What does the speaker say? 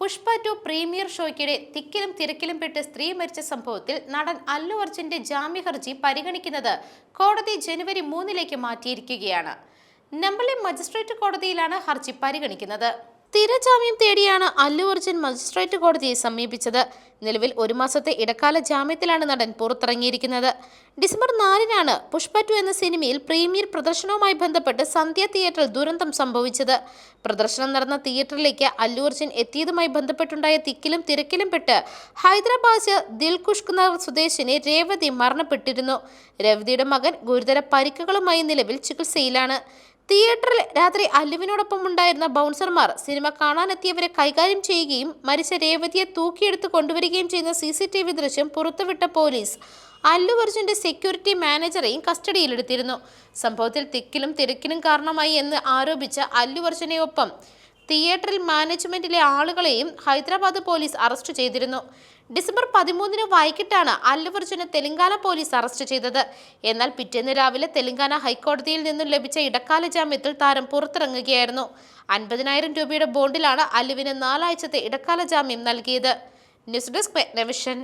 Pushpa two premiere ഷോയ്ക്കിടെ തിക്കിലും തിരക്കിലും പെട്ട് സ്ത്രീ മരിച്ച സംഭവത്തിൽ നടൻ അല്ലു അർജുന്റെ ജാമ്യ ഹർജി പരിഗണിക്കുന്നത് കോടതി ജനുവരി മൂന്നിലേക്ക് മാറ്റിയിരിക്കുകയാണ്. നമ്പളി മജിസ്ട്രേറ്റ് കോടതിയിലാണ് ഹർജി പരിഗണിക്കുന്നത്. സ്ഥിരജാമ്യം തേടിയാണ് അല്ലു അർജുൻ മജിസ്ട്രേറ്റ് കോടതിയെ സമീപിച്ചത്. നിലവിൽ ഒരു മാസത്തെ ഇടക്കാല ജാമ്യത്തിലാണ് നടൻ പുറത്തിറങ്ങിയിരിക്കുന്നത്. ഡിസംബർ നാലിനാണ് പുഷ്പ ടു എന്ന സിനിമയിൽ പ്രീമിയർ പ്രദർശനവുമായി ബന്ധപ്പെട്ട് സന്ധ്യ തിയേറ്ററിൽ ദുരന്തം സംഭവിച്ചത്. പ്രദർശനം നടന്ന തിയേറ്ററിലേക്ക് അല്ലു അർജുൻ എത്തിയതുമായി ബന്ധപ്പെട്ടുണ്ടായ തിക്കിലും തിരക്കിലും പെട്ട് ഹൈദരാബാദ് ദിൽകുഷ് നഗർ സ്വദേശിനി രേവതി മരണപ്പെട്ടിരുന്നു. രേവതിയുടെ മകൻ ഗുരുതര പരിക്കുകളുമായി നിലവിൽ ചികിത്സയിലാണ്. തിയേറ്ററിൽ രാത്രി അല്ലുവിനോടൊപ്പം ഉണ്ടായിരുന്ന ബൗൺസർമാർ സിനിമ കാണാനെത്തിയവരെ കൈകാര്യം ചെയ്യുകയും മരിച്ച രേവതിയെ തൂക്കിയെടുത്ത് കൊണ്ടുവരികയും ചെയ്യുന്ന സി സി ടി വി ദൃശ്യം പുറത്തുവിട്ട പോലീസ്. അല്ലു അർജുന്റെ സെക്യൂരിറ്റി മാനേജറെയും കസ്റ്റഡിയിലെടുത്തിരുന്നു. സംഭവത്തിൽ തിക്കിലും തിരക്കിലും കാരണമായി എന്ന് ആരോപിച്ച അല്ലു അർജുനെയൊപ്പം തിയേറ്ററിൽ മാനേജ്മെന്റിലെ ആളുകളെയും ഹൈദരാബാദ് പോലീസ് അറസ്റ്റ് ചെയ്തിരുന്നു. ഡിസംബർ പതിമൂന്നിന് വൈകിട്ടാണ് അല്ലുവർജുനെ തെലങ്കാന പോലീസ് അറസ്റ്റ് ചെയ്തത്. എന്നാൽ പിറ്റേന്ന് രാവിലെ തെലങ്കാന ഹൈക്കോടതിയിൽ നിന്നും ലഭിച്ച ഇടക്കാല ജാമ്യത്തിൽ താരം പുറത്തിറങ്ങുകയായിരുന്നു. അൻപതിനായിരം രൂപയുടെ ബോണ്ടിലാണ് അല്ലുവിന് നാലാഴ്ചത്തെ ഇടക്കാല ജാമ്യം നൽകിയത്. News desk നെവിഷൻ